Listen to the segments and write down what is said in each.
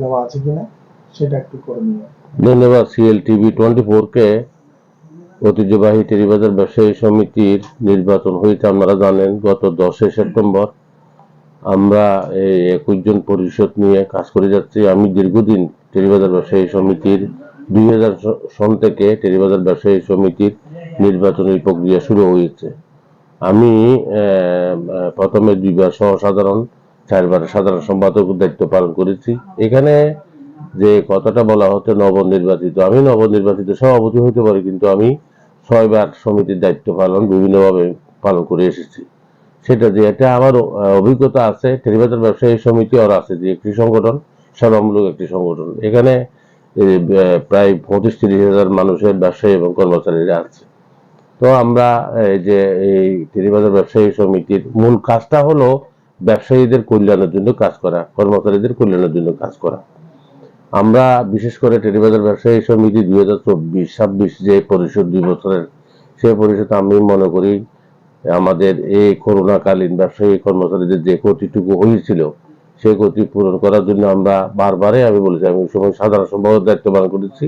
দেওয়া আছে কিনা, সেটা একটু করে নিয়ে ধন্যবাদ সিএল টিভি টোয়েন্টি ঐতিহ্যবাহী টেরিবাজার ব্যবসায়ী সমিতির নির্বাচন হয়েছে, আপনারা জানেন, গত দশই সেপ্টেম্বর আমরা এই একুশ জন পরিষদ নিয়ে কাজ করে যাচ্ছি। আমি দীর্ঘদিন টেরিবাজার ব্যবসায়ী সমিতির, দুই হাজার সন থেকে টেরিবাজার ব্যবসায়ী সমিতির নির্বাচনী প্রক্রিয়া শুরু হয়েছে। আমি প্রথমে দুইবার সহ সাধারণ চারবার সাধারণ সম্পাদকের দায়িত্ব পালন করেছি। এখানে যে কথাটা বলা হচ্ছে নবনির্বাচিত, আমি নবনির্বাচিত সভাপতি হতে পারি, কিন্তু আমি ছয়বার সমিতির দায়িত্ব পালন, বিভিন্নভাবে পালন করে এসেছি। সেটা যে এটা আমার অভিজ্ঞতা আছে টেলিবাজার ব্যবসায়ী সমিতি আর আছে, যে একটি সংগঠন সেবামূলক একটি সংগঠন। এখানে প্রায় পঁচিশ তিরিশ হাজার মানুষের ব্যবসায়ী এবং কর্মচারীরা আছে। তো আমরা এই যে এই টেলিবাজার ব্যবসায়ী সমিতির মূল কাজটা হলো ব্যবসায়ীদের কল্যাণের জন্য কাজ করা, কর্মচারীদের কল্যাণের জন্য কাজ করা। আমরা বিশেষ করে টেলিবাজার ব্যবসায়ী সমিতি দুই হাজার চব্বিশ, ছাব্বিশ যে পরিষদ, দুই বছরের সেই পরিষদ আমি মনে করি আমাদের এই করোনাকালীন ব্যবসায়ী কর্মচারীদের যে ক্ষতিটুকু হয়েছিল, সেই ক্ষতি পূরণ করার জন্য আমরা বারবারই আমি বলেছি, আমি সময় সাধারণ সম্পাদক দায়িত্ব পালন করেছি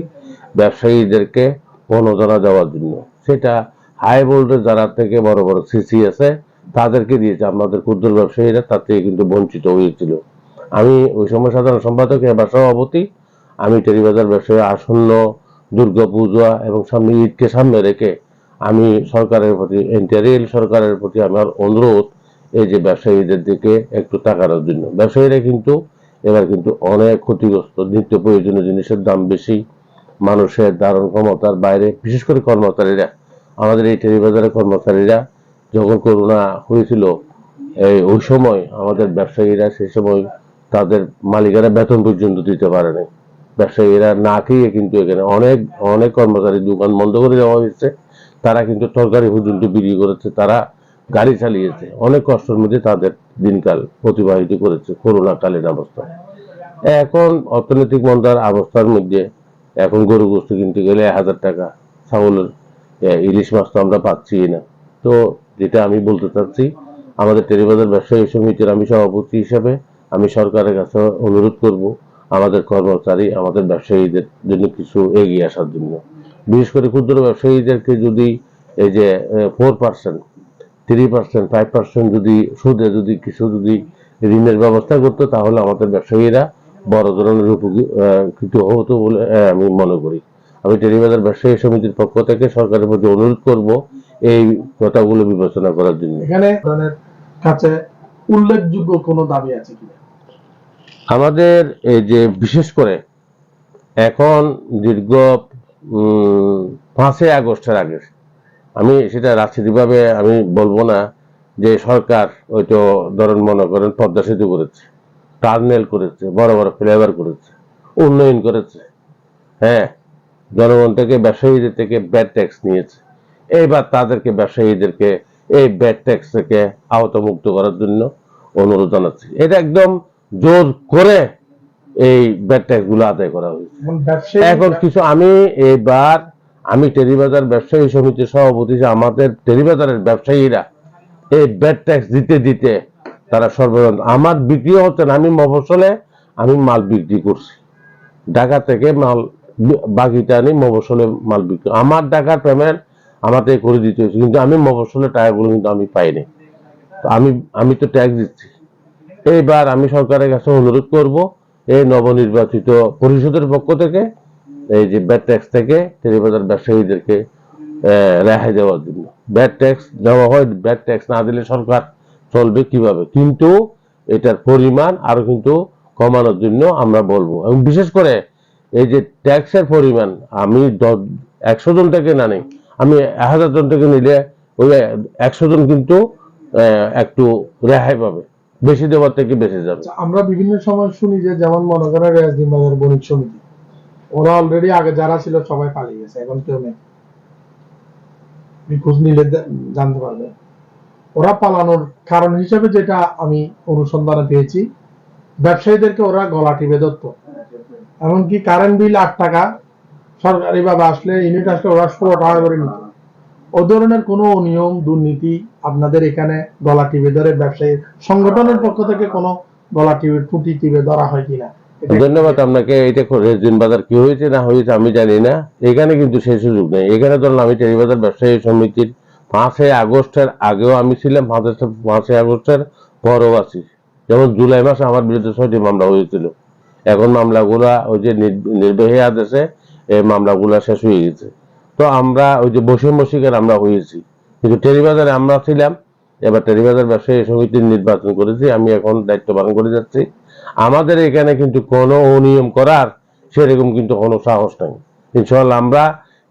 ব্যবসায়ীদেরকে প্রণোদনা দেওয়ার জন্য। সেটা হাই ভোল্টেজ যারা থেকে বড় বড় সিসি আছে তাদেরকে দিয়েছে, আমাদের ক্ষুদ্র ব্যবসায়ীরা, তার থেকে কিন্তু বঞ্চিত হয়েছিল। আমি ওই সময় সাধারণ সম্পাদক, এবার সভাপতি, আমি টেরিবাজার ব্যবসায়ী, আসন্ন দুর্গা পূজা এবং সামনে ঈদকে সামনে রেখে আমি সরকারের প্রতি ইন্টারিয়াল সরকারের প্রতি আমার অনুরোধ, এই যে ব্যবসায়ীদের দিকে একটু তাকানোর জন্য। ব্যবসায়ীরা কিন্তু এবার কিন্তু অনেক ক্ষতিগ্রস্ত, নিত্য প্রয়োজনীয় জিনিসের দাম বেশি, মানুষের ধারণ ক্ষমতার বাইরে, বিশেষ করে কর্মচারীরা, আমাদের এই টেরিবাজারের কর্মচারীরা যখন করোনা হয়েছিল, এই ওই সময় আমাদের ব্যবসায়ীরা সেই সময় তাদের মালিকেরা বেতন পর্যন্ত দিতে পারেনি। ব্যবসায়ীরা না খেয়ে কিন্তু এখানে অনেক অনেক কর্মচারী দোকান বন্ধ করে দেওয়া হয়েছে। তারা কিন্তু তরকারি পর্যন্ত বিক্রি করেছে, তারা গাড়ি চালিয়েছে। অনেক কষ্টের মধ্যে তাদের দিনকাল অতিবাহিত করেছে করোনা কালীন অবস্থায় এখন অর্থনৈতিক মন্দার অবস্থার মধ্যে এখন গরু গোস্ত কিনতে গেলে এক হাজার টাকা, ছাগলের ইলিশ মাছ তো আমরা পাচ্ছি না। তো যেটা আমি বলতে চাচ্ছি, আমাদের টেরিবাজার ব্যবসায়ী সমিতির আমি সভাপতি হিসাবে আমি সরকারের কাছে অনুরোধ করব, আমাদের কর্মচারী, আমাদের ব্যবসায়ীদের জন্য কিছু এগিয়ে আসার জন্য। বিশেষ করে ক্ষুদ্র ব্যবসায়ীদেরকে যদি এই যে four percent three percent five percent যদি সুদে যদি কিছু যদি ঋণের ব্যবস্থা করতো, তাহলে আমাদের ব্যবসায়ীরা বড় ধরনের উপকৃত হতো বলে আমি মনে করি। আমি টেরিবাজার ব্যবসায়ী সমিতির পক্ষ থেকে সরকারের প্রতি অনুরোধ করব এই কথাগুলো বিবেচনা করার জন্য। এখানে কাছে উল্লেখযোগ্য কোনো দাবি আছে কিনা? আমাদের এই যে বিশেষ করে এখন দীর্ঘ পাঁচই আগস্টের আগে আমি সেটা রাজনীতিভাবে আমি বলব না যে সরকার হয়তো ধরেন মনে করেন পদ্মা সেতু করেছে টার্নেল করেছে বড় বড় ফ্লেভার করেছে উন্নয়ন করেছে হ্যাঁ জনগণ থেকে ব্যবসায়ীদের থেকে ব্যাড ট্যাক্স নিয়েছে। এইবার তাদেরকে ব্যবসায়ীদেরকে এই ব্যাড ট্যাক্স থেকে আওতামুক্ত করার জন্য অনুরোধ জানাচ্ছি। এটা একদম জোর করে এই ব্যাড ট্যাক্সগুলো আদায় করা হয়েছে। এখন কিছু আমি এবার আমি টেরিবাজার ব্যবসায়ী সমিতির সভাপতি আমাদের টেরিবাজারের ব্যবসায়ীরা এই ব্যাড ট্যাক্স দিতে দিতে তারা সর্বজন আমার বিক্রি হচ্ছে না আমি মফসলে আমি মাল বিক্রি করছি। ঢাকা থেকে মাল বাকিটা আনি মফসলে মাল বিক্রি আমার টাকার পেমেন্ট আমাকে করে দিতে হয়েছে। কিন্তু আমি মফসলের টাকাগুলো কিন্তু আমি পাইনি। তো আমি আমি তো ট্যাক্স দিচ্ছি। এইবার আমি সরকারের কাছে অনুরোধ করব এই নবনির্বাচিত পরিষদের পক্ষ থেকে, এই যে ব্যাট ট্যাক্স থেকে টেলিবাজার ব্যবসায়ীদেরকে রেহাই দেওয়ার জন্য। ব্যাট ট্যাক্স দেওয়া হয় ব্যাট ট্যাক্স না দিলে সরকার চলবে কীভাবে? কিন্তু এটার পরিমাণ আরও কিন্তু কমানোর জন্য আমরা বলব। এবং বিশেষ করে এই যে ট্যাক্সের পরিমাণ, আমি একশো জন থেকে না নেই আমি এক হাজার জন থেকে নিলে ওই একশো জন কিন্তু একটু রেহাই পাবে। বেশি দেওয়ার থেকে বেশি যাবে। আচ্ছা, আমরা বিভিন্ন সময় শুনি যে যেমন মনে করেন রেয়াজদিন বাজার বণিক সমিতি ওরা অলরেডি আগে যারা ছিল সবাই পালিয়ে গেছে এখন কেউ নেই। খোঁজ নিলে জানতে পারবেন ওরা পালানোর কারণ হিসেবে যেটা আমি অনুসন্ধানে পেয়েছি ব্যবসায়ীদেরকে ওরা গলা টিপে ধরতো। এমনকি কারেন্ট বিল আট টাকা সরকারি ভাবে আসলে ইউনিট আসলে ওরা ষোলো টাকা করে নিত। ও ধরনের কোনো অনিয়ম দুর্নীতি আপনাদের এখানে গলা টিপে ধরে ব্যবসায়ী সংগঠনের পক্ষ থেকে কোনো গলা টিপে টুটি টিপে ধরা হয় কিনা? ধন্যবাদ আপনাকে। এটা রেজিন বাজার কি হয়েছে, না হয়েছে, আমি জানি না। এখানে কিন্তু সেই সুযোগ নেই। এখানে ধরুন আমি টেরিবাজার ব্যবসায়ী সমিতির পাঁচই আগস্টের আগেও আমি ছিলাম, পাঁচই পাঁচই আগস্টের পরও আছি। যেমন জুলাই মাসে আমার বিরুদ্ধে ছয়টি মামলা হয়েছিল। এখন মামলাগুলা ওই যে নির- নির্বাহী আদেশে মামলাগুলা শেষ হয়ে গেছে। তো আমরা ওই যে বসিম বসিকের আমরা হয়েছি। কিন্তু টেরিবাজারে আমরা ছিলাম। এবার টেরিবাজার ব্যবসায়ী সমিতির নির্বাচন করেছি। আমি এখন দায়িত্ব পালন করে যাচ্ছি। আমাদের এখানে কিন্তু কোনো অনিয়ম করার সেরকম কিন্তু কোনো সাহস নেই। ইনশাল্লাহ আমরা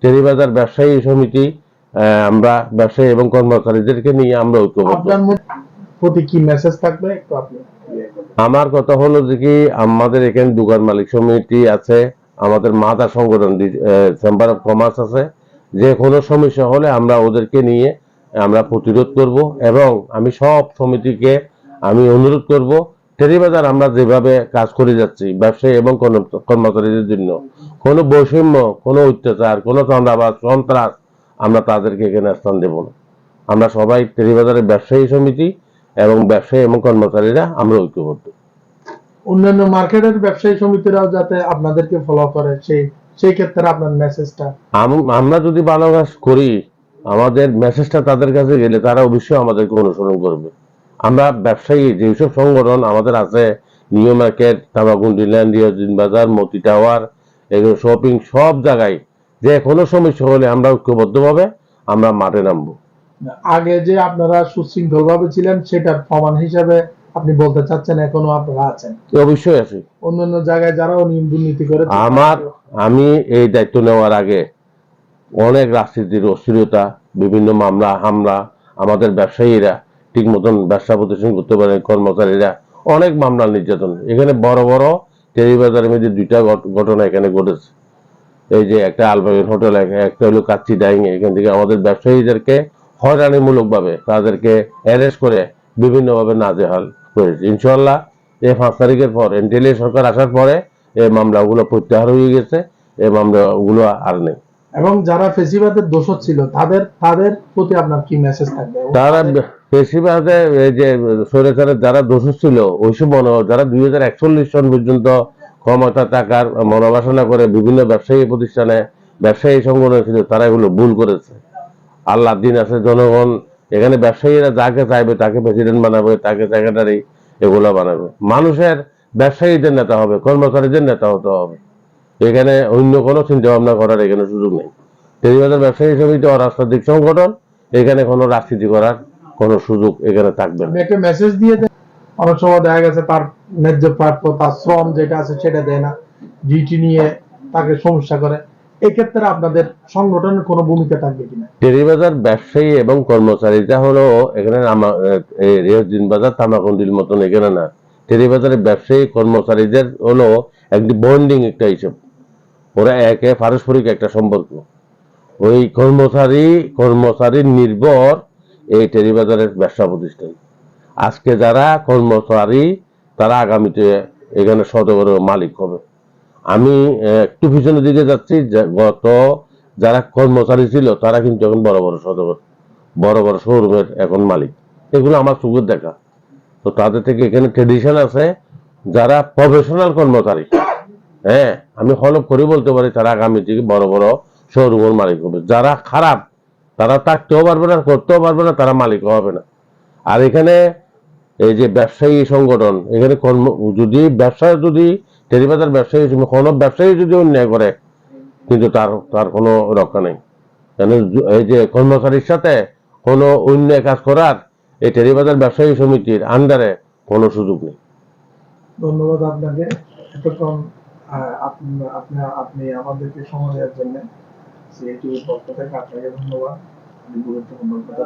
টেরিবাজার ব্যবসায়ী সমিতি আহ, আমরা ব্যবসায়ী এবং কর্মচারীদেরকে নিয়ে আমরা ঐক্যবদ্ধ। প্রতি কি মেসেজ থাকবে একটু আপনি? আমার কথা হলো যে কি আমাদের এখানে দোকান মালিক সমিতি আছে। আমাদের মাতা সংগঠন চেম্বার অফ কমার্স আছে। যে কোনো সমস্যা হলে আমরা ওদেরকে নিয়ে আমরা প্রতিরোধ করব এবং আমি সব সমিতিকে আমি অনুরোধ করব টেরিবাজার আমরা যেভাবে কাজ করে যাচ্ছি, ব্যবসায়ী এবং কর্ম- কর্মচারীদের জন্য, কোনো বৈষম্য, কোনো অত্যাচার, কোনো চাঁদাবাজ, সন্ত্রাস আমরা তাদেরকে এখানে স্থান দেব না। আমরা সবাই টেরিবাজারের ব্যবসায়ী সমিতি এবং ব্যবসায়ী এবং কর্মচারীরা আমরা ঐক্যবদ্ধ। অন্যান্য মার্কেটের ব্যবসায়ী সমিতিরাও যাতে আপনাদেরকে ফলো করে সেই সেই ক্ষেত্রে আপনার মেসেজটা আমরা যদি ভালো কাজ করি আমাদের মেসেজটা তাদের কাছে গেলে তারা অবশ্যই আমাদেরকে অনুসরণ করবে। আমরা ব্যবসায়ী যেসব সংগঠন আমাদের আছে নিউ মার্কেট তামাকুন্ডি ল্যান্ড বাজার মতি টাওয়ার এগুলো শপিং সব জায়গায় যে কোনো সমস্যা হলে আমরা ঐক্যবদ্ধভাবে আমরা মাঠে নামবো। আগে যে আপনারা সুশৃঙ্খল ভাবে ছিলেন সেটার প্রমাণ হিসাবে আপনি বলতে চাচ্ছেন এখনও আপনারা আছেন? অবশ্যই আছে। অন্যান্য জায়গায় যারা অনিয়ম দুর্নীতি করে আমার আমি এই দায়িত্ব নেওয়ার আগে অনেক রাজনীতির অস্থিরতা বিভিন্ন মামলা হামলা আমাদের ব্যবসায়ীরা ঠিক মতন ব্যবসা প্রতিষ্ঠান করতে পারে কর্মচারীরা অনেক মামলা নির্যাতন। এখানে বড় বড় টেরিবাজারের মধ্যে দুইটা ঘটনা এখানে ঘটেছে। এই যে একটা আলবাগের হোটেল একটা হলো কাচ্চি ডাইং এখান থেকে আমাদের ব্যবসায়ীদেরকে হয়রানিমূলক ভাবে তাদেরকে অ্যারেস্ট করে বিভিন্নভাবে নাজেহাল। করেছে। ইনশাল্লাহ এই পাঁচ তারিখের পর এনটিএলএ সরকার আসার পরে এই মামলাগুলো প্রত্যাহার হয়ে গেছে এই মামলাগুলো আর নেই। এবং যারা ফেসিবাদের দোষর ছিল তাদের তাদের প্রতি আপনার কি মেসেজ থাকবে? তারা বেশিরভাগে এই যে স্বৈরাচারের যারা দোষ ছিল ওই সময় যারা দুই হাজার একচল্লিশ সন পর্যন্ত ক্ষমতা টাকার মনোবাসনা করে বিভিন্ন ব্যবসায়ী প্রতিষ্ঠানে ব্যবসায়ী সংগঠন ছিল তারা এগুলো ভুল করেছে। আল্লাহ দিন আছে জনগণ এখানে ব্যবসায়ীরা যাকে চাইবে তাকে প্রেসিডেন্ট বানাবে, তাকে সেক্রেটারি এগুলো বানাবে। মানুষের ব্যবসায়ীদের নেতা হবে, কর্মচারীদের নেতা হতে হবে। এখানে অন্য কোনো চিন্তা ভাবনা করার এখানে সুযোগ নেই। টেরিবাজার ব্যবসায়ী সমিতি অরাজনৈতিক সংগঠন, এখানে কোনো রাজনীতি করার কোনো সুযোগ এখানে থাকবে না। একটা মেসেজ দিয়ে দেন অনেক সময় দেখা গেছে তার ন্যায্য প্রাপ্য, তার শ্রম যেটা আছে সেটা দেয় না। ডিউটি নিয়ে তাকে সমস্যা করে। এক্ষেত্রে আপনাদের সংগঠনের কোনো ভূমিকা থাকবে কিনা? টেরিবাজার ব্যবসায়ী এবং কর্মচারীটা হলো এখানে বাজার তামাকুন্ডির মতন এখানে না। টেরিবাজারের ব্যবসায়ী, কর্মচারীদের হলো একটি বন্ডিং একটা হিসেব। ওরা একে পারস্পরিক একটা সম্পর্ক। ওই কর্মচারী কর্মচারীর নির্ভর এই টেরিবাজারের ব্যবসা প্রতিষ্ঠান। আজকে যারা কর্মচারী, তারা আগামীতে এখানে শতকর মালিক হবে। আমি একটু পিছনের দিকে যাচ্ছি গত যারা কর্মচারী ছিল, তারা কিন্তু এখন বড় বড় সদর, বড় বড় শোরুমের এখন মালিক। এগুলো আমার চোখের দেখা। তো তাদের থেকে এখানে ট্রেডিশন আছে, যারা প্রফেশনাল কর্মচারী হ্যাঁ আমি হলফ করে বলতে পারি, তারা আগামী থেকে বড় বড় শোরুমের মালিক হবে। যারা খারাপ, তারা থাকতেও পারবে না, করতেও পারবে না, তারা মালিক হবে না। আর এখানে এই যে ব্যবসায়ী সংগঠন, এখানে কর্ম, যদি ব্যবসা যদি টেরিবাজার ব্যবসায়ী হিসেবে কোনো ব্যবসায়ী যদি অন্যায় করে, কিন্তু তার তার কোনো রক্ষা নেই। কেন এই যে কর্মচারীর সাথে কোনো অন্যায় কাজ করার এই টেরিবাজার ব্যবসায়ী সমিতির আন্ডারে কোনো সুযোগ নেই। ধন্যবাদ আপনাকে। এতক্ষণ আপনি আপনি আমাদেরকে সময় দেওয়ার জন্য। সিআইটিভির পক্ষ থেকে আপনাকে ধন্যবাদ। গুরুত্বপূর্ণ কথা